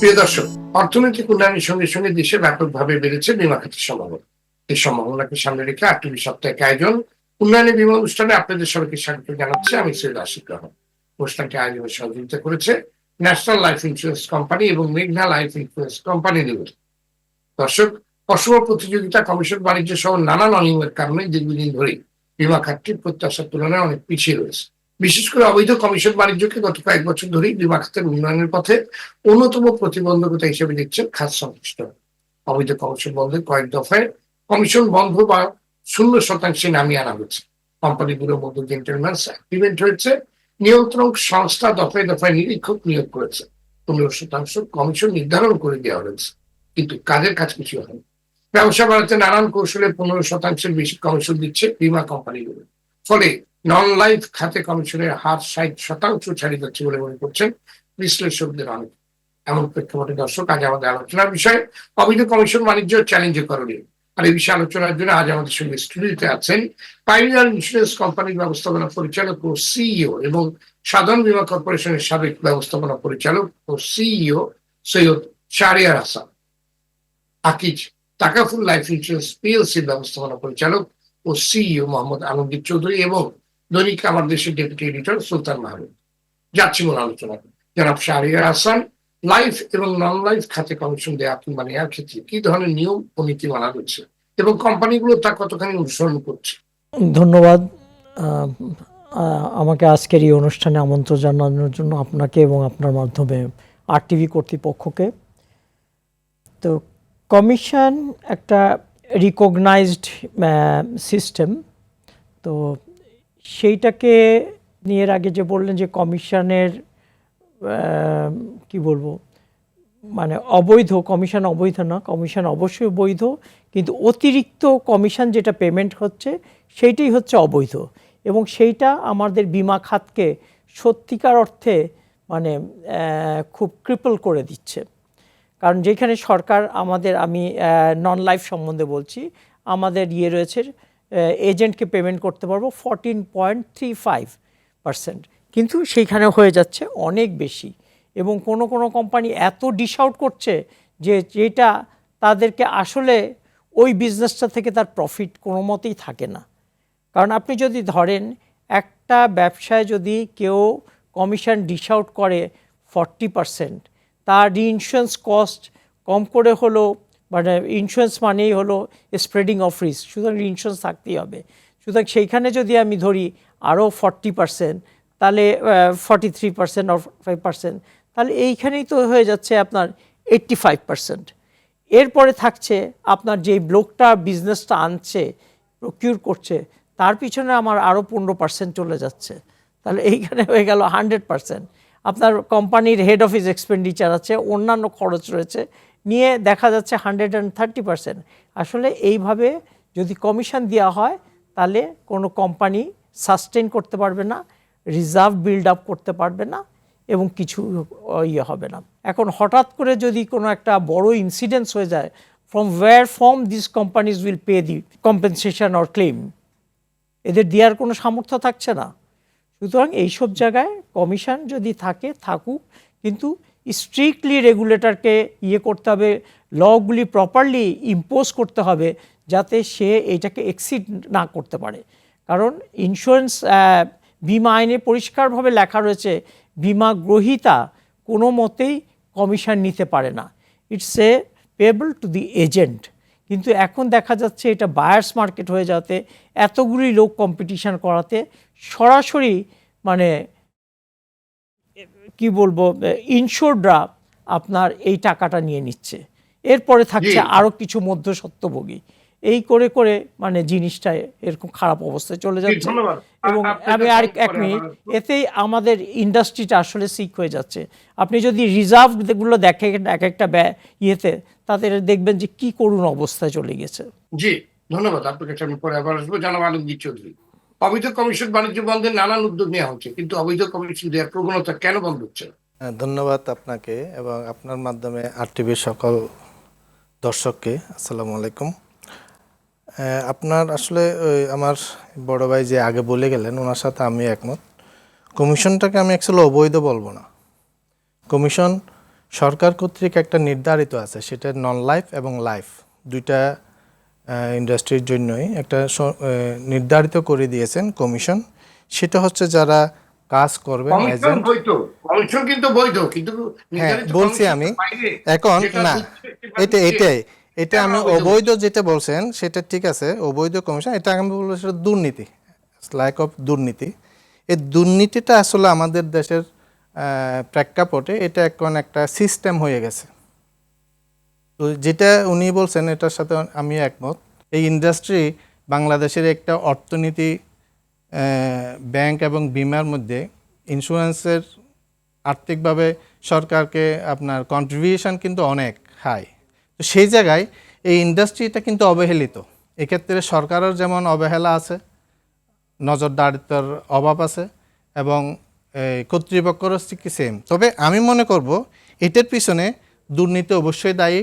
প্রিয় দর্শক, অর্থনৈতিক উন্নয়নের সঙ্গে সঙ্গে দেশে ব্যাপকভাবে বেড়েছে বিমা খাতের সম্ভাবনা। এই সম্ভাবনাকে সামনে রেখে আটটি সপ্তাহে আয়োজন। উন্নয়নের বিমা অনুষ্ঠানে আপনাদের সবাইকে স্বাগত জানাচ্ছি। আমি সৈয়দ আশিক রহমান। অনুষ্ঠানটি আয়োজনে সহযোগিতা করেছে ন্যাশনাল লাইফ ইন্স্যুরেন্স কোম্পানি এবং মেঘনা লাইফ ইন্স্যুরেন্স কোম্পানি লিমিটেড। দর্শক অসম প্রতিযোগিতা কমিশন বাণিজ্য সহ নানান অনিয়মের কারণে দীর্ঘদিন ধরে বিমা খাতটি প্রত্যাশার তুলনায় অনেক পিছিয়ে রয়েছে। বিশেষ করে অবৈধ কমিশন বাণিজ্যকে গত কয়েক বছর ধরেই বিমা উন্নয়নের পথে অন্যতম প্রতিবন্ধকতা হিসেবে দেখছেন খাত সংশ্লিষ্ট। অবৈধ কমিশন বন্ধের কয়েক দফায় কমিশন বন্ধ বা শূন্য শতাংশে নামিয়ে আনা হয়েছে। কোম্পানিগুলোর মধ্যে জেন্টেলম্যান্স অ্যাগ্রিমেন্ট হয়েছে, নিয়ন্ত্রক সংস্থা দফায় দফায় নিরীক্ষক নিয়োগ করেছে। পনেরো শতাংশ কমিশন নির্ধারণ করে দেওয়া হয়েছে, কিন্তু কাজের কাজ কিছু হয়নি। ব্যবসা বাড়াতে নানান কৌশলে পনেরো শতাংশের বেশি কমিশন দিচ্ছে বীমা কোম্পানিগুলো। ফলে নন লাইফ খাতে কমিশনের হার ষাট শতাংশ ছাড়িয়ে যাচ্ছে বলে মনে করছেন বিশ্লেষকদের অনেক। এমন প্রেক্ষাপটে দর্শক, আজ আমাদের আলোচনার বিষয় অবৈধ কমিশন বাণিজ্য চ্যালেঞ্জ করণীয়। আর এই বিষয়ে আলোচনার জন্য আজ আমাদের সঙ্গে স্টুডিওতে আছেন পাইনিয়ার ইন্স্যুরেন্স কোম্পানির ব্যবস্থাপনা পরিচালক ও সিইও এবং সাধারণ বীমা কর্পোরেশনের সাবেক ব্যবস্থাপনা পরিচালক ও CEO Syed Shahriar Hasan. Akij Takaful Life Insurance PLC ব্যবস্থাপনা পরিচালক ও সিইও মোহাম্মদ আলমগীর চৌধুরী এবং দৈনিক আমার দেশের ডেপুটি এডিটর সুলতান মাহমুদ। যাচ্ছি মূল আলোচনা। জনাব শাহরিয়ার হাসান, লাইফ এবং নন লাইফ খাতে কমিশন দেওয়া কিংবা নেওয়ার ক্ষেত্রে কি ধরনের নিয়ম ও নীতিমালা রয়েছে এবং কোম্পানিগুলো তা কতখানি অনুসরণ করছে? ধন্যবাদ। আমাকে আজকের এই অনুষ্ঠানে আমন্ত্রণ জানানোর জন্য আপনাকে এবং আপনার মাধ্যমে আর টিভি কর্তৃপক্ষকে। তো কমিশন একটা রিকগনাইজড সিস্টেম তো সেইটাকে নিয়ে আগে যে বললেন যে কমিশনের কি বলব মানে অবৈধ, কমিশন অবৈধ না, কমিশন অবশ্যই বৈধ, কিন্তু অতিরিক্ত কমিশন যেটা পেমেন্ট হচ্ছে সেইটাই হচ্ছে অবৈধ। এবং সেইটা আমাদের বিমা খাতকে সত্যিকার অর্থে মানে খুব ক্রিপল করে দিচ্ছে। কারণ যেখানে সরকার আমাদের, আমি নন লাইফ সম্বন্ধে বলছি, আমাদের ইয়ে রয়েছে এজেন্টকে পেমেন্ট করতে পারব fourteen point three five percent কিন্তু সেইখানে হয়ে যাচ্ছে অনেক বেশি এবং কোনো কোনো কোম্পানি এত ডিশ আউট করছে যে যেটা তাদেরকে আসলে ওই বিজনেসটা থেকে তার প্রফিট কোনো মতেই থাকে না। কারণ আপনি যদি ধরেন একটা ব্যবসায় যদি কেউ কমিশন ডিশ আউট করে ফর্টি পারসেন্ট তার ইন্স্যুরেন্স কস্ট কম করে হলো মানে ইন্স্যুরেন্স মানেই হলো স্প্রেডিং অফ রিস্ক সুতরাং ইন্স্যুরেন্স থাকতেই হবে। সুতরাং সেইখানে যদি আমি ধরি আরও ফর্টি পারসেন্ট তাহলে forty three percent or five percent তাহলে এইখানেই তো হয়ে যাচ্ছে আপনার এইট্টি ফাইভ পার্সেন্ট এরপরে থাকছে আপনার যেই ব্লকটা বিজনেসটা আনছে প্রকিউর করছে, তার পিছনে আমার আরও পনেরো পার্সেন্ট চলে যাচ্ছে। তাহলে এইখানে হয়ে গেল হান্ড্রেড পার্সেন্ট আপনার কোম্পানির হেড অফিস এক্সপেন্ডিচার আছে, অন্যান্য খরচ রয়েছে নিয়ে দেখা যাচ্ছে হান্ড্রেড অ্যান্ড থার্টি পার্সেন্ট আসলে এইভাবে যদি কমিশন দেওয়া হয়, তাহলে কোনো কোম্পানি সাস্টেন করতে পারবে না রিজার্ভ বিল্ড আপ করতে পারবে না এবং কিছু ইয়ে হবে না। এখন হঠাৎ করে যদি কোনো একটা বড় ইনসিডেন্স হয়ে যায় from where from this companies will pay the compensation or claim এদের দেওয়ার কোনো সামর্থ্য থাকছে না। সুতরাং এইসব জায়গায় কমিশন যদি থাকে, থাকুক, কিন্তু স্ট্রিক্টলি রেগুলেটরকে ইয়ে করতে হবে লগুলি প্রপারলি ইম্পোজ করতে হবে যাতে সে এটাকে এক্সিড না করতে পারে। কারণ ইন্স্যুরেন্স বিমা আইনে পরিষ্কারভাবে লেখা রয়েছে, বিমা গ্রহীতা কোনো মতেই কমিশন নিতে পারে না। It's a payable to the agent কিন্তু এখন দেখা যাচ্ছে এটা বায়ার্স মার্কেট হয়ে যাতে এতগুলি লোক কম্পিটিশন করাতে সরাসরি মানে কি বলব ইনশোরডরা আপনার এই টাকাটা নিয়ে নিচ্ছে। এরপরে থাকছে। আরও কিছু মধ্যস্বত্বভোগী। এই করে করে মানে জিনিসটা এরকম খারাপ অবস্থায় চলে যাচ্ছে। এবং আমি আর এক মিনিট এতেই আমাদের ইন্ডাস্ট্রিটা আসলে সিক হয়ে যাচ্ছে। আপনি যদি রিজার্ভগুলো দেখেন এক একটা ব্যয় ইয়েতে তাদের দেখবেন যে কি করুণ অবস্থায় চলে গেছে। জি ধন্যবাদ। আপনার কাছে আমি পরে আবার আসব। জানাব আলমগীর চৌধুরী। অবৈধ কমিশন বাণিজ্য বন্ধের নানান উদ্যোগ নেওয়া হচ্ছে কিন্তু অবৈধ কমিশন দেওয়ার প্রবণতা কেন বন্ধ হচ্ছে? হ্যাঁ, ধন্যবাদ আপনাকে এবং আপনার মাধ্যমে আর টিভির সকল দর্শককে আসসালামু আলাইকুম। আপনার আসলে আমার বড় ভাই যে আগে বলে গেলেন ওনার সাথে আমি একমত। কমিশনটাকে আমি অ্যাকচুয়ালি অবৈধ বলব না। কমিশন সরকার কর্তৃক একটা নির্ধারিত আছে সেটা নন লাইফ এবং লাইফ দুইটা ইন্ডাস্ট্রির জন্যই একটা নির্ধারিত করে দিয়েছেন কমিশন সেটা হচ্ছে যারা কাজ কিন্তু বৈধ কিন্তু হ্যাঁ বলছি আমি। এখন না এটা এটাই এটা আমি অবৈধ। অবৈধ যেটা বলছেন সেটা ঠিক আছে অবৈধ কমিশন এটা আমি বলব সেটা দুর্নীতি লাইক অফ দুর্নীতি। এই দুর্নীতিটা আসলে আমাদের দেশের প্রেক্ষাপটে এটা এখন একটা সিস্টেম হয়ে গেছে। তো যেটা উনি বলছেন, এটার সাথে আমি একমত। এই ইন্ডাস্ট্রি বাংলাদেশের একটা অর্থনীতি ব্যাংক এবং বিমার মধ্যে ইন্স্যুরেন্সের আর্থিকভাবে সরকারকে আপনার কন্ট্রিবিউশন কিন্তু অনেক হাই তো সেই জায়গায় এই ইন্ডাস্ট্রিটা কিন্তু অবহেলিত। এক্ষেত্রে সরকারের যেমন অবহেলা আছে, নজরদারিত্বর অভাব আছে এবং কর্তৃপক্ষেরও কি সেম তবে আমি মনে করব, এটার পিছনে দুর্নীতি অবশ্যই দায়ী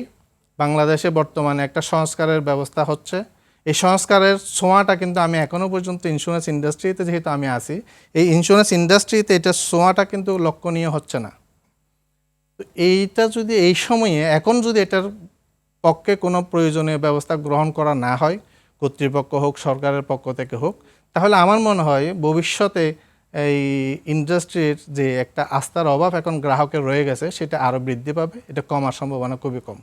বাংলাদেশে বর্তমানে একটা সংস্কারের ব্যবস্থা হচ্ছে। এই সংস্কারের ছোঁয়াটা কিন্তু আমি এখনও পর্যন্ত ইন্স্যুরেন্স ইন্ডাস্ট্রিতে যেহেতু আমি আছি, এই ইন্স্যুরেন্স ইন্ডাস্ট্রিতে এটার ছোঁয়াটা কিন্তু লক্ষণীয় হচ্ছে না। তো এইটা যদি এই সময়ে, এখন যদি এটার পক্ষে কোনো প্রয়োজনীয় ব্যবস্থা গ্রহণ করা না হয়, কর্তৃপক্ষ হোক, সরকারের পক্ষ থেকে হোক, তাহলে আমার মনে হয় ভবিষ্যতে এই ইন্ডাস্ট্রির যে একটা আস্থার অভাব এখন গ্রাহকের রয়ে গেছে, সেটা আরও বৃদ্ধি পাবে, এটা কমার সম্ভাবনা খুবই কম।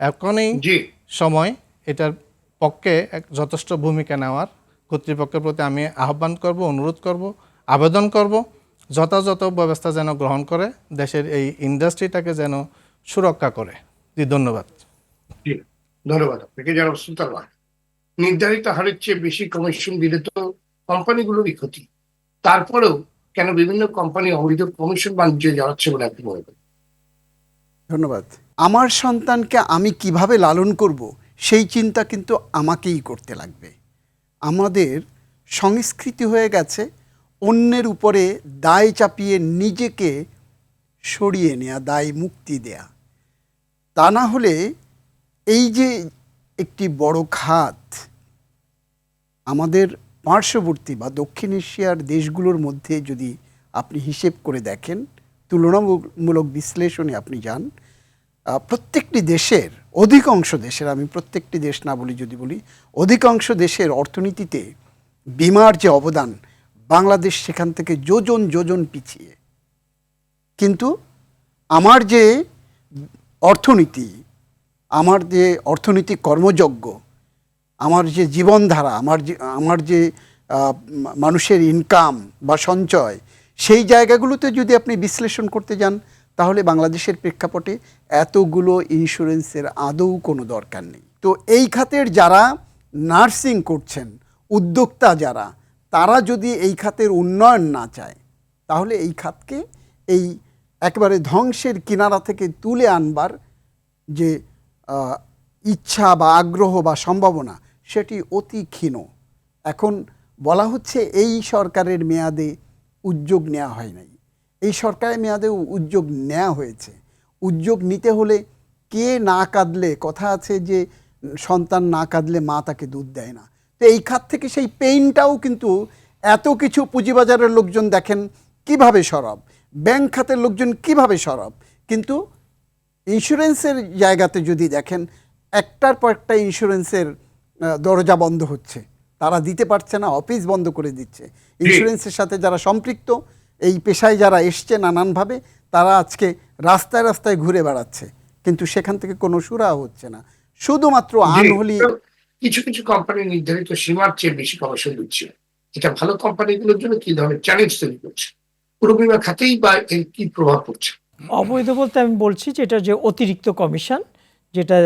এখনই জি। সময় এটার পক্ষে এক যথেষ্ট ভূমিকা নেওয়ার। কর্তৃপক্ষের প্রতি আমি আহ্বান করব অনুরোধ করব আবেদন করব যথাযথ ব্যবস্থা যেন গ্রহণ করে দেশের এই ইন্ডাস্ট্রিটাকে যেন সুরক্ষা করে। জি ধন্যবাদ। জি ধন্যবাদ আপনাকে যারা নির্ধারিত হারের চেয়ে বেশি কমিশন দিলে তো কোম্পানিগুলোরই ক্ষতি। তারপরেও কেন বিভিন্ন কোম্পানি অবৈধ কমিশন বাণিজ্য জড়াচ্ছে বলে আপনি মনে করেন? ধন্যবাদ। আমার সন্তানকে আমি কীভাবে লালন করব? সেই চিন্তা কিন্তু আমাকেই করতে লাগবে। আমাদের সংস্কৃতি হয়ে গেছে, অন্যের উপরে দায় চাপিয়ে নিজেকে সরিয়ে নেয়া, দায় মুক্তি দেয়া। তা না হলে এই যে একটি বড় খাত আমাদের পার্শ্ববর্তী বা দক্ষিণ এশিয়ার দেশগুলোর মধ্যে যদি আপনি হিসেব করে দেখেন, তুলনামূলক বিশ্লেষণে আপনি যান প্রত্যেকটি দেশের, অধিকাংশ দেশের, আমি প্রত্যেকটি দেশ না বলি, যদি বলি, অধিকাংশ দেশের অর্থনীতিতে বিমার যে অবদান, বাংলাদেশ সেখান থেকে যোজন যোজন পিছিয়ে। কিন্তু আমার যে অর্থনীতি, আমার যে অর্থনীতি কর্মযজ্ঞ, আমার যে জীবনধারা, আমার যে আমার যে মানুষের ইনকাম বা সঞ্চয়, সেই জায়গাগুলোতে যদি আপনি বিশ্লেষণ করতে যান তাহলে বাংলাদেশের প্রেক্ষাপটে এতগুলো ইন্স্যুরেন্সের আদৌ কোনো দরকার নেই। তো এই খাতের যারা নার্সিং করছেন, উদ্যোক্তা যারা, তারা যদি এই খাতের উন্নয়ন না চায়, তাহলে এই খাতকে এই একেবারে ধ্বংসের কিনারা থেকে তুলে আনবার যে ইচ্ছা বা আগ্রহ বা সম্ভাবনা, সেটি অতি ক্ষীণ। এখন বলা হচ্ছে এই সরকারের মেয়াদে উদ্যোগ নেওয়া হয় নাই। এই সরকারের মেয়াদে উদ্যোগ নেওয়া হয়েছে। উদ্যোগ নিতে হলে কে না কাঁদলে কথা আছে যে সন্তান না কাঁদলে মা তাকে দুধ দেয় না। তো এই খাত থেকে সেই পেইনটাও কিন্তু এত কিছু পুঁজিবাজারের লোকজন দেখেন কীভাবে সরব ব্যাংক খাতের লোকজন কীভাবে সরব। কিন্তু ইন্স্যুরেন্সের জায়গাতে যদি দেখেন একটার পর একটা ইন্স্যুরেন্সের দরজা বন্ধ হচ্ছে। তারা দিতে পারছে না অফিস বন্ধ করে দিচ্ছে। ইন্স্যুরেন্সের সাথে যারা সম্পৃক্ত এই পেশায় যারা এসছে নানানভাবে তারা আজকে রাস্তায় রাস্তায় ঘুরে বেড়াচ্ছে। কিন্তু সেখান থেকে কোনো সুরা হচ্ছে না। শুধুমাত্র আনহলি কিছু কিছু কোম্পানি নির্ধারিত সীমার চেয়ে বেশি কমিশন দিচ্ছে। এটা ভালো কোম্পানিগুলোর জন্য কি ধরনের চ্যালেঞ্জ তৈরি করছে? পুরো বিমা খাতেই বা এর কি প্রভাব পড়ছে? অবৈধ বলতে আমি বলছি যে এটা যে অতিরিক্ত কমিশন যেটা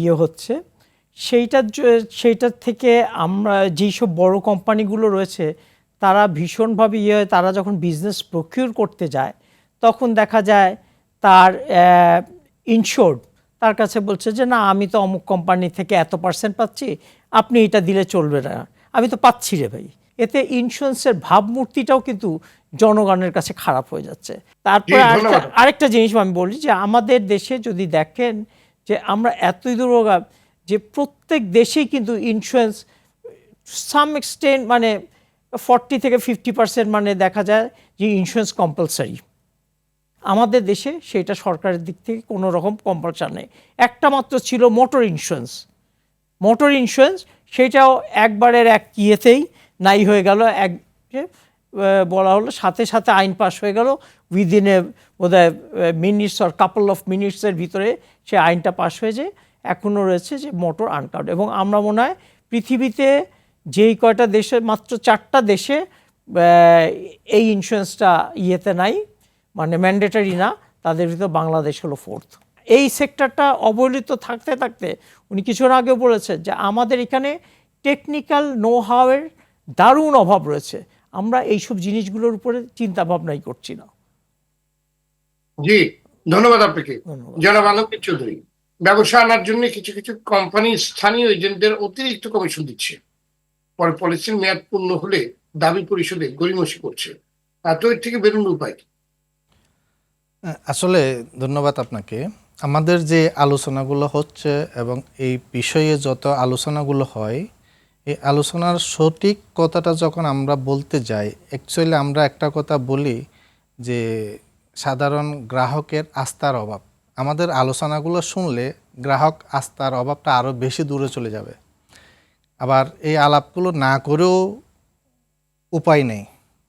ইয়ে হচ্ছে সেইটার সেইটার থেকে আমরা যেই সব বড় কোম্পানিগুলো রয়েছে তারা ভীষণভাবে ইয়ে হয়, তারা যখন বিজনেস প্রকিউর করতে যায় তখন দেখা যায় তার ইনশোর্ড তার কাছে বলছে যে না আমি তো অমুক কোম্পানি থেকে এত পার্সেন্ট পাচ্ছি আপনি এটা দিলে চলবে না। আমি তো পাচ্ছি রে ভাই। এতে ইন্স্যুরেন্সের ভাবমূর্তিটাও কিন্তু জনগণের কাছে খারাপ হয়ে যাচ্ছে। তারপরে আরেকটা জিনিস আমি বলি যে আমাদের দেশে যদি দেখেন যে আমরা এতই দুর্গা যে প্রত্যেক দেশেই কিন্তু ইন্স্যুরেন্স সাম এক্সটেন্ট মানে ফর্টি থেকে ফিফটি পার্সেন্ট মানে দেখা যায় যে ইন্স্যুরেন্স কম্পালসারি আমাদের দেশে সেটা সরকারের দিক থেকে কোনো রকম কম্পালসার নেই। একটা মাত্র ছিল মোটর ইন্স্যুরেন্স মোটর ইন্স্যুরেন্স সেটাও একবারের এক ইয়েতেই নাই হয়ে গেল, এক বলা হলো সাথে সাথে আইন পাস হয়ে গেল। উইদিন এ বোধহয় মিনিটস অর কাপল অফ মিনিটসের ভিতরে সে আইনটা পাস হয়ে যায় এখনও রয়েছে যে মোটর আনকাউন্ট এবং আমরা মনে হয় পৃথিবীতে যেই কয়টা দেশে মাত্র চারটা দেশে এই ইন্স্যুরেন্সটা ইয়েতে নাই মানে ম্যান্ডেটারি না তাদের ভিতর বাংলাদেশ হলো ফোর্থ এই সেক্টরটা অবহেলিত থাকতে থাকতে উনি কিছুক্ষণ আগে বলেছেন যে আমাদের এখানে টেকনিক্যাল নো হাওয়ের দারুণ অভাব রয়েছে। আমরা এইসব জিনিসগুলোর উপরে চিন্তা ভাবনাই করছি না। জি ধন্যবাদ আপনাকে। জনাব চৌধুরী ব্যবসা আনার জন্য কিছু কিছু কোম্পানি স্থানীয় এজেন্টদের অতিরিক্ত কমিশন দিচ্ছে। পরে পলিসির মেয়াদ পূর্ণ হলে দাবি পরিশোধে গড়িমসি করছে। তো এর থেকে বেরোনোর উপায়? আসলে ধন্যবাদ আপনাকে। আমাদের যে আলোচনাগুলো হচ্ছে এবং এই বিষয়ে যত আলোচনাগুলো হয়, এই আলোচনার সঠিক কথাটা যখন আমরা বলতে যাই অ্যাকচুয়ালি আমরা একটা কথা বলি যে সাধারণ গ্রাহকের আস্থার অভাব। আমাদের আলোচনাগুলো শুনলে গ্রাহক আস্থার অভাবটা আরও বেশি দূরে চলে যাবে। আবার এই আলাপগুলো না করেও উপায় নেই।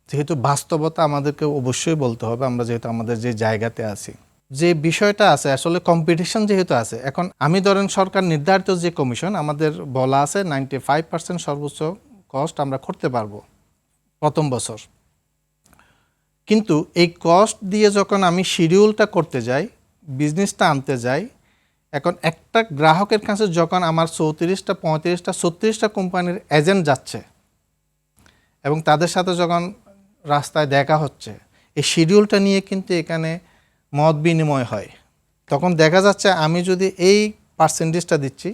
যেহেতু বাস্তবতা আমাদেরকে অবশ্যই বলতে হবে, আমরা যেহেতু আমাদের যে জায়গাতে আছি। যে বিষয়টা আছে, আসলে কম্পিটিশন যেহেতু আছে, এখন আমি ধরেন সরকার নির্ধারিত যে কমিশন আমাদের বলা আছে নাইনটি ফাইভ পার্সেন্ট সর্বোচ্চ কস্ট আমরা করতে পারব প্রথম বছর। কিন্তু এই কস্ট দিয়ে যখন আমি শিডিউলটা করতে যাই বিজনেসটা আনতে যাই এখন একটা গ্রাহকের কাছে যখন আমার চৌত্রিশটা, পঁয়ত্রিশটা, ছত্রিশটা কোম্পানির এজেন্ট যাচ্ছে এবং তাদের সাথে যখন রাস্তায় দেখা হচ্ছে, এই শিডিউলটা নিয়ে কিন্তু এখানে মত বিনিময় হয়। তখন দেখা যাচ্ছে আমি যদি এই পার্সেন্টেজটা দিচ্ছি,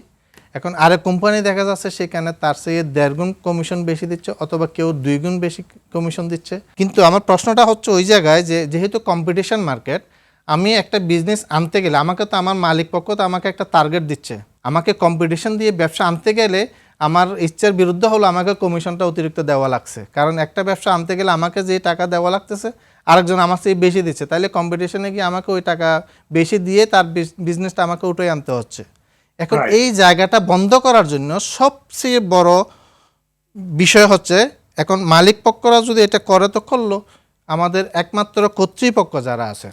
এখন আরেক কোম্পানি দেখা যাচ্ছে সেখানে তার চেয়ে দেড় গুণ কমিশন বেশি দিচ্ছে অথবা কেউ দুই গুণ বেশি কমিশন দিচ্ছে। কিন্তু আমার প্রশ্নটা হচ্ছে ওই জায়গায় যে, যেহেতু কম্পিটিশন মার্কেট আমি একটা বিজনেস আনতে গেলে আমাকে তো আমার মালিক পক্ষ তো আমাকে একটা টার্গেট দিচ্ছে। আমাকে কম্পিটিশন দিয়ে ব্যবসা আনতে গেলে আমার ইচ্ছার বিরুদ্ধে হলো আমাকে কমিশনটা অতিরিক্ত দেওয়া লাগছে। কারণ একটা ব্যবসা আনতে গেলে আমাকে যে টাকা দেওয়া লাগতেছে আরেকজন আমার চেয়ে বেশি দিচ্ছে। তাহলে কম্পিটিশনে গিয়ে আমাকে ওই টাকা বেশি দিয়ে তার বিজনেসটা আমাকে উঠে আনতে হচ্ছে। এখন এই জায়গাটা বন্ধ করার জন্য সবচেয়ে বড় বিষয় হচ্ছে এখন মালিক পক্ষরা যদি এটা করে তো করল আমাদের একমাত্র কর্তৃপক্ষ যারা আছে।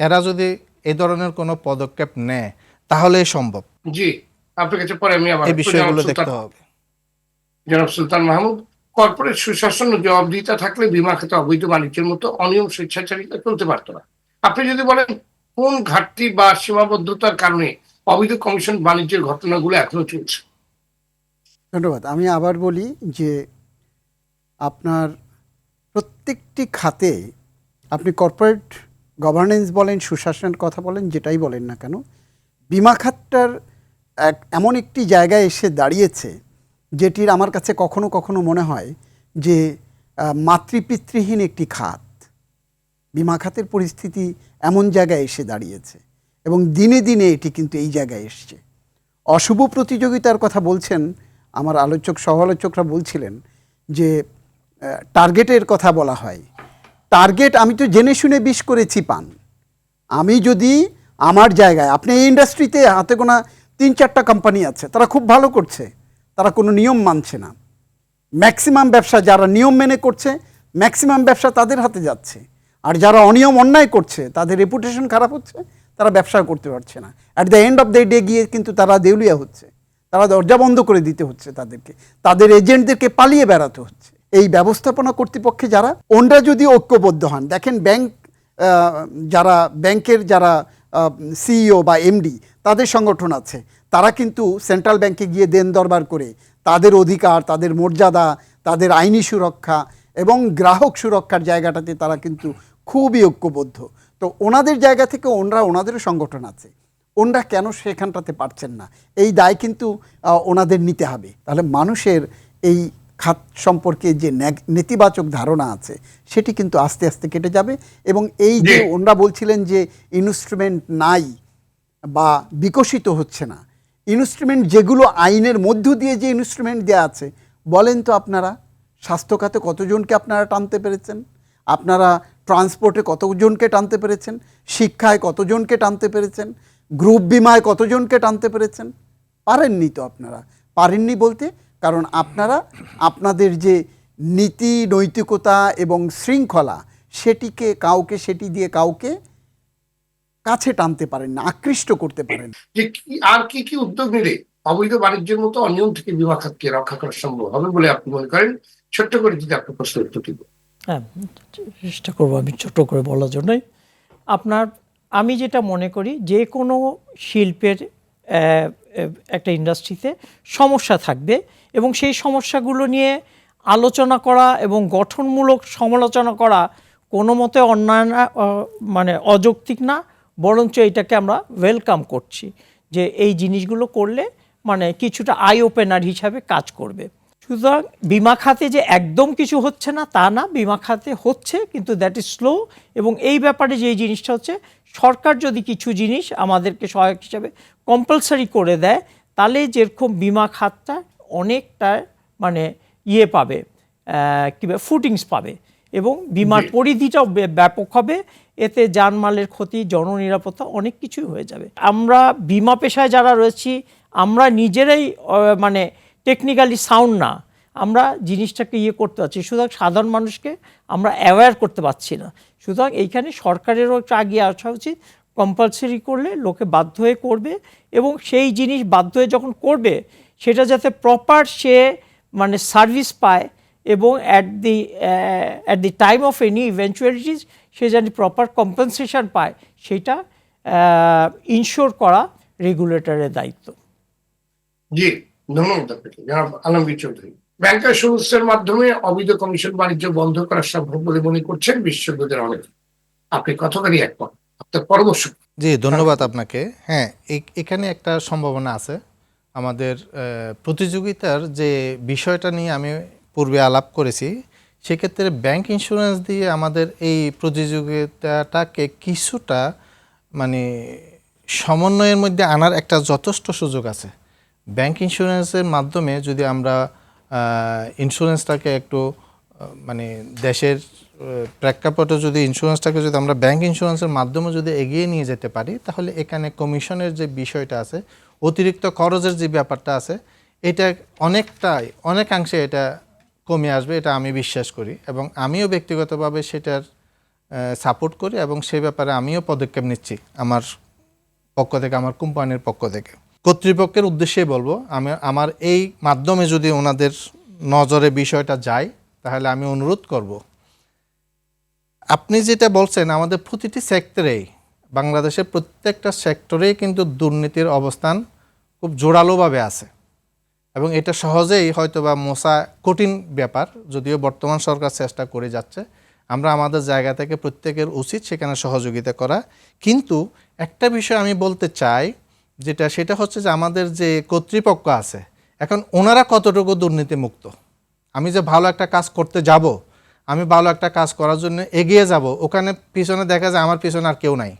এরা যদি এই ধরনের কোনো পদক্ষেপ নেয় তাহলে সম্ভব। জি আপনার কাছে পরে আমি আবার এই বিষয়গুলো জনাব দেখতে সুলতান- হবে। জনাব সুলতান মাহমুদ কর্পোরেট সুশাসন ও জবাবদিহিতা থাকলে বিমা খাতে অবৈধ বাণিজ্যের মতো অনিয়ম স্বেচ্ছাচারিতা চলতে পারতো না। আপনি যদি বলেন কোন ঘাটতি বা সীমাবদ্ধতার কারণে অবৈধ কমিশন বাণিজ্যের ঘটনাগুলো এখনও চলছে? ধন্যবাদ। আমি আবার বলি যে আপনার প্রত্যেকটি খাতে আপনি কর্পোরেট গভর্নেন্স বলেন, সুশাসনের কথা বলেন, যেটাই বলেন না কেন, বিমা খাতটার এক এমন একটি জায়গায় এসে দাঁড়িয়েছে, যেটির আমার কাছে কখনো কখনো মনে হয় যে মাতৃপিতৃহীন একটি খাত। বিমা খাতের পরিস্থিতি এমন জায়গায় এসে দাঁড়িয়েছে এবং দিনে দিনে এটি কিন্তু এই জায়গায় এসছে। অশুভ প্রতিযোগিতার কথা বলছেন, আমার আলোচক সহ আলোচকরা বলছিলেন যে টার্গেটের কথা বলা হয়। টার্গেট আমি তো জেনে শুনে বিষ করেছি, পান। আমি যদি আমার জায়গায়, আপনি এই ইন্ডাস্ট্রিতে হাতে গোনা তিন চারটা কোম্পানি আছে, তারা খুব ভালো করছে, তারা কোনো নিয়ম মানছে না। ম্যাক্সিমাম ব্যবসা যারা নিয়ম মেনে করছে ম্যাক্সিমাম ব্যবসা তাদের হাতে যাচ্ছে। আর যারা অনিয়ম, অন্যায় করছে, তাদের রেপুটেশন খারাপ হচ্ছে, তারা ব্যবসা করতে পারছে না। At the end of the day গিয়ে কিন্তু তারা দেউলিয়া হচ্ছে। তারা দরজা বন্ধ করে দিতে হচ্ছে তাদেরকে। তাদের এজেন্টদেরকে পালিয়ে বেড়াতে হচ্ছে। এই ব্যবস্থাপনা কর্তৃপক্ষে যারা, ওনরা যদি ঐক্যবদ্ধ হন, দেখেন ব্যাংক যারা, ব্যাংকের যারা সিইও বা এমডি, তাদের সংগঠন আছে, তারা কিন্তু সেন্ট্রাল ব্যাংকে গিয়ে দেন দরবার করে, তাদের অধিকার, তাদের মর্যাদা, তাদের আইনি সুরক্ষা এবং গ্রাহক সুরক্ষার জায়গাটাতে তারা কিন্তু খুবই ঐক্যবদ্ধ। তো ওনাদের জায়গা থেকে ওনরা ওনাদেরও সংগঠন আছে, ওনরা কেন সেখানটাতে পারছেন না? এই দায় কিন্তু ওনাদের নিতে হবে। তাহলে মানুষের এই খাত সম্পর্কে যে নেতিবাচক ধারণা আছে সেটি কিন্তু আস্তে আস্তে কেটে যাবে এবং এই যে। ওনরা বলছিলেন যে ইনস্ট্রুমেন্ট নাই বা বিকশিত হচ্ছে না ইনস্ট্রুমেন্ট যেগুলো আইনের মধ্য দিয়ে যে ইনস্ট্রুমেন্ট দেওয়া আছে বলেন তো আপনারা স্বাস্থ্য খাতে কতজনকে আপনারা টানতে পেরেছেন? আপনারা ট্রান্সপোর্টে কতজনকে টানতে পেরেছেন? শিক্ষায় কতজনকে টানতে পেরেছেন? গ্রুপ বিমায় কতজনকে টানতে পেরেছেন? পারেননি তো আপনারা। পারেননি বলতে কারণ আপনারা আপনাদের যে নীতি নৈতিকতা এবং শৃঙ্খলা সেটিকে কাউকে সেটি দিয়ে কাউকে কাছে টানতে পারেন না আকৃষ্ট করতে পারেন যে কি আর কি কি উদ্যোগ নিলে অবৈধ বাণিজ্যের মতো অনিয়ম থেকে বিমা খাতকে রক্ষা করা সম্ভব হবে বলে আপনি মনে করেন? ছোট্ট করে যদি আপনার প্রশ্ন উত্তর দিব। হ্যাঁ চেষ্টা করব আমি ছোট করে বলার জন্যই। আপনার আমি যেটা মনে করি যে কোনো শিল্পের একটা ইন্ডাস্ট্রিতে সমস্যা থাকবে এবং সেই সমস্যাগুলো নিয়ে আলোচনা করা এবং গঠনমূলক সমালোচনা করা কোনো মতে আহ, মানে অযৌক্তিক না বরঞ্চ এটাকে আমরা ওয়েলকাম করছি যে এই জিনিসগুলো করলে মানে কিছুটা আই ওপেনার হিসাবে কাজ করবে। সুতরাং বিমা খাতে যে একদম কিছু হচ্ছে না তা না বিমা খাতে হচ্ছে কিন্তু দ্যাট ইজ স্লো এবং এই ব্যাপারে যে জিনিসটা হচ্ছে সরকার যদি কিছু জিনিস আমাদেরকে সহায়ক হিসাবে কম্পালসারি করে দেয় তাহলে যেরকম বিমা খাতটা অনেকটা মানে ইয়ে পাবে কী ফুটিংস পাবে এবং বিমার পরিধিটাও ব্যাপক হবে এতে জানমালের ক্ষতি জননিরাপত্তা অনেক কিছুই হয়ে যাবে। আমরা বিমা পেশায় যারা রয়েছি আমরা নিজেরাই মানে টেকনিক্যালি সাউন্ড না। আমরা জিনিসটাকে ইয়ে করতে পারছি সুতরাং সাধারণ মানুষকে আমরা অ্যাওয়্যার করতে পারছি না। সুতরাং এইখানে সরকারেরও একটু আগিয়ে আসা উচিত। কম্পালসারি করলে লোকে বাধ্য হয়ে করবে এবং সেই জিনিস বাধ্য হয়ে যখন করবে, সেটা যাতে প্রপার সে মানে সার্ভিস পায় এবং at the at the time of any eventualities সে যেন প্রপার কম্পেনসেশন পায়, সেটা ইনশোর করা রেগুলেটরের দায়িত্ব। জি। ব্যাংকের মাধ্যমে অবৈধ কমিশন বাণিজ্য বন্ধ করা সম্ভব বলে মনে করছেন বিশেষজ্ঞদের অনেকে। আপনি একমত আপনার পরামর্শ। জি, ধন্যবাদ আপনাকে। হ্যাঁ এখানে একটা সম্ভাবনা আছে। আমাদের প্রতিযোগিতার যে বিষয়টা নিয়ে আমি পূর্বে আলাপ করেছি, সেক্ষেত্রে ব্যাংক ইন্স্যুরেন্স দিয়ে আমাদের এই প্রতিযোগিতাটাকে কিছুটা মানে সমন্বয়ের মধ্যে আনার একটা যথেষ্ট সুযোগ আছে। ব্যাংক ইন্স্যুরেন্সের মাধ্যমে যদি আমরা ইন্স্যুরেন্সটাকে একটু মানে দেশের প্রেক্ষাপটে যদি ইন্স্যুরেন্সটাকে যদি আমরা ব্যাংক ইন্স্যুরেন্সের মাধ্যমে যদি এগিয়ে নিয়ে যেতে পারি, তাহলে এখানে কমিশনের যে বিষয়টা আছে, অতিরিক্ত খরচের যে ব্যাপারটা আছে, এটা অনেকটাই, অনেকাংশে এটা কমে আসবে, এটা আমি বিশ্বাস করি। এবং আমিও ব্যক্তিগতভাবে সেটার সাপোর্ট করি এবং সে ব্যাপারে আমিও পদক্ষেপ নিচ্ছি আমার পক্ষ থেকে, আমার কোম্পানির পক্ষ থেকে। কর্তৃপক্ষের উদ্দেশ্যেই বলব, আমি আমার এই মাধ্যমে যদি ওনাদের নজরে বিষয়টা যায়, তাহলে আমি অনুরোধ করব। আপনি যেটা বলছেন, আমাদের প্রতিটি সেক্টরেই, বাংলাদেশের প্রত্যেকটা সেক্টরেই কিন্তু দুর্নীতির অবস্থান খুব জোরালোভাবে আছে। এবং এটা সহজেই হয়তোবা মোসা কঠিন ব্যাপার, যদিও বর্তমান সরকার চেষ্টা করে যাচ্ছে। আমরা আমাদের জায়গা থেকে প্রত্যেকের উচিত সেখানে সহযোগিতা করা। কিন্তু একটা বিষয় আমি বলতে চাই যেটা, সেটা হচ্ছে যে আমাদের যে কর্তৃপক্ষ আছে, এখন ওনারা কতটুকু দুর্নীতিমুক্ত? আমি যে ভালো একটা কাজ করতে যাব, আমি ভালো একটা কাজ করার জন্য এগিয়ে যাব, ওখানে পিছনে দেখা যায় আমার পিছনে আর কেউ নাই।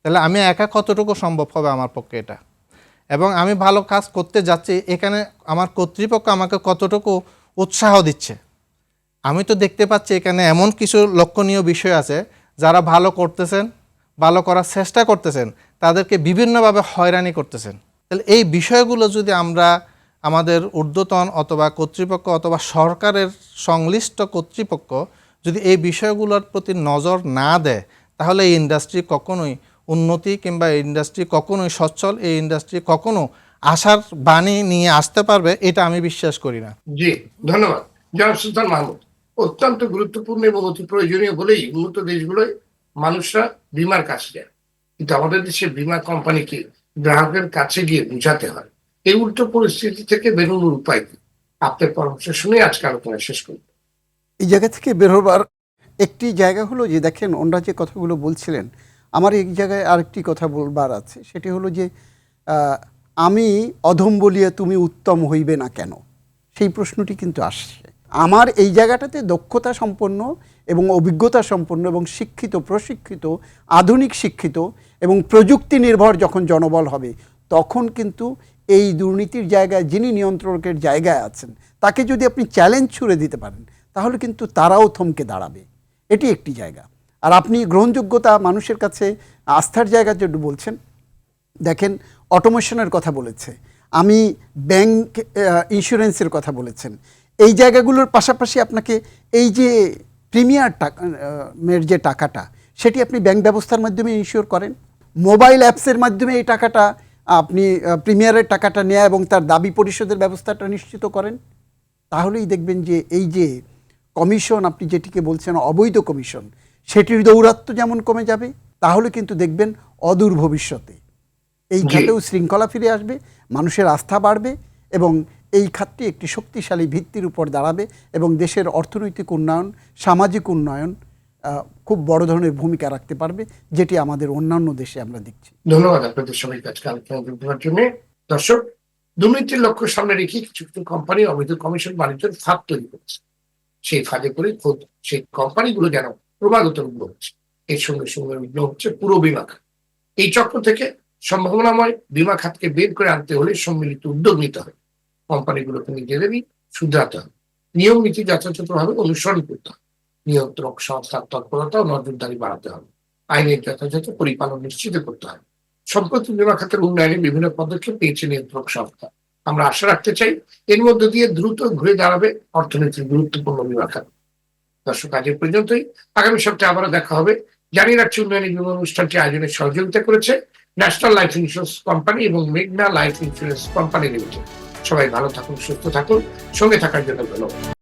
তাহলে আমি একা কতটুকু সম্ভব হবে আমার পক্ষে এটা? এবং আমি ভালো কাজ করতে যাচ্ছি, এখানে আমার কর্তৃপক্ষ আমাকে কতটুকু উৎসাহ দিচ্ছে? আমি তো দেখতে পাচ্ছি এখানে এমন কিছু লক্ষণীয় বিষয় আছে, যারা ভালো করতেছেন ভালো করার চেষ্টা করতেছেন, তাদেরকে বিভিন্নভাবে হয়রানি করতেছেন। তাহলে এই বিষয়গুলো যদি আমরা আমাদের ঊর্ধ্বতন অথবা কর্তৃপক্ষ অথবা সরকারের সংশ্লিষ্ট কর্তৃপক্ষ যদি এই বিষয়গুলোর প্রতি নজর না দেয়, তাহলে এই ইন্ডাস্ট্রি কখনোই উন্নতি কিংবা এই ইন্ডাস্ট্রি কখনোই সচ্ছল, এই ইন্ডাস্ট্রি কখনো আশার বাণী নিয়ে আসতে পারবে, এটা আমি বিশ্বাস করি না। জি, ধন্যবাদ। জনাব সুলতান মাহমুদ, অত্যন্ত গুরুত্বপূর্ণ এবং অতি প্রয়োজনীয় বলেই উন্নত দেশগুলোয় মানুষরা বিমার কাছে যায়। কিন্তু আমাদের দেশে বিমা কোম্পানিকে গ্রাহকের কাছে গিয়ে বুঝাতে হয়। এই উল্টো পরিস্থিতি থেকে বেরোনোর উপায় কি? আপনার পরামর্শ শুনে আজকে আলোচনা শেষ করব। এই জায়গা থেকে বের হবার একটি জায়গা হলো যে, দেখেন, ওনারা যে কথাগুলো বলছিলেন, আমার এক জায়গায় আরেকটি কথা বলবার আছে। সেটি হলো যে আমি অধম বলিয়া তুমি উত্তম হইবে না কেন? সেই প্রশ্নটি কিন্তু আসছে। আমার এই জায়গাটাতে দক্ষতা সম্পন্ন এবং অভিজ্ঞতা সম্পন্ন এবং শিক্ষিত, প্রশিক্ষিত, আধুনিক শিক্ষিত এবং প্রযুক্তি নির্ভর যখন জনবল হবে, তখন কিন্তু এই দুর্নীতির জায়গায় যিনি নিয়ন্ত্রকের জায়গায় আছেন, তাকে যদি আপনি চ্যালেঞ্জ ছুড়ে দিতে পারেন, তাহলে কিন্তু তারাও থমকে দাঁড়াবে। এটি একটি জায়গা। আর আপনি গ্রহণযোগ্যতা মানুষের কাছে আস্থার জায়গার জন্য বলছেন, দেখেন অটোমেশনের কথা বলেছে, আমি ব্যাংক ইন্স্যুরেন্সের কথা বলেছেন এই জায়গাগুলোর পাশাপাশি আপনাকে এই যে প্রিমিয়ার টাকা যে টাকাটা সেটি আপনি ব্যাংক ব্যবস্থার মাধ্যমে ইনশিওর করেন। মোবাইল অ্যাপসের মাধ্যমে এই টাকাটা আপনি প্রিমিয়ারের টাকাটা নেয়া এবং তার দাবি পরিশোধের ব্যবস্থাটা নিশ্চিত করেন। তাহলেই দেখবেন যে এই যে কমিশন আপনি যেটিকে বলছেন অবৈধ কমিশন সেটির দৌরাত্ম্য যেমন কমে যাবে তাহলে কিন্তু দেখবেন অদূর ভবিষ্যতে। এই। খাতেও শৃঙ্খলা ফিরে আসবে মানুষের আস্থা বাড়বে এবং এই খাতটি একটি শক্তিশালী ভিত্তির উপর দাঁড়াবে এবং দেশের অর্থনৈতিক উন্নয়ন, সামাজিক উন্নয়ন খুব বড় ধরনের ভূমিকা রাখতে পারবে, যেটি আমাদের অন্যান্য দেশে আমরা দেখছি। ধন্যবাদ আপনাদের সবাইকে আজকে আলোচনা দেওয়ার জন্য। দর্শক, দুর্নীতির লক্ষ্য সামনে রেখে কিছু কিছু কোম্পানি অবৈধ কমিশন বাণিজ্যের ফাঁদ তৈরি করেছে। সেই ফাঁদে করে খোদ সেই কোম্পানিগুলো যেন ক্রমাগত উগ্র হচ্ছে। এর সঙ্গে সঙ্গে উগ্র হচ্ছে পুরো বিমা খাত। এই চক্র থেকে সম্ভাবনাময় বিমা খাতকে বের করে আনতে হলে সম্মিলিত উদ্যোগ নিতে হবে। কোম্পানিগুলোকে নিজেদেরই শুধরাতে হবে। নিয়ম নীতি যথাযথভাবে অনুসরণ করতে হবে। নিয়ন্ত্রক সংস্থার তৎপরতা ও নজরদারি বাড়াতে হবে। আইনের যথাযথ পরিপালন নিশ্চিত করতে হবে। সম্প্রতি বিমা খাতের উন্নয়নে বিভিন্ন পদক্ষেপ নিয়েছে নিয়ন্ত্রক সংস্থা। আমরা আশা রাখতে চাই এর মধ্য দিয়ে দ্রুত ঘুরে দাঁড়াবে অর্থনীতির গুরুত্বপূর্ণ বিমা খাত। দর্শক, আজ পর্যন্তই। আগামী সপ্তাহে আবারও দেখা হবে। জানিয়ে রাখছি, উন্নয়নী বিমা অনুষ্ঠানটি আয়োজনে সহযোগিতা করেছে ন্যাশনাল লাইফ ইন্স্যুরেন্স কোম্পানি এবং মেঘনা লাইফ ইন্স্যুরেন্স কোম্পানি লিমিটেড। সবাই ভালো থাকুন সুস্থ থাকুন সঙ্গে থাকার জন্য ধন্যবাদ।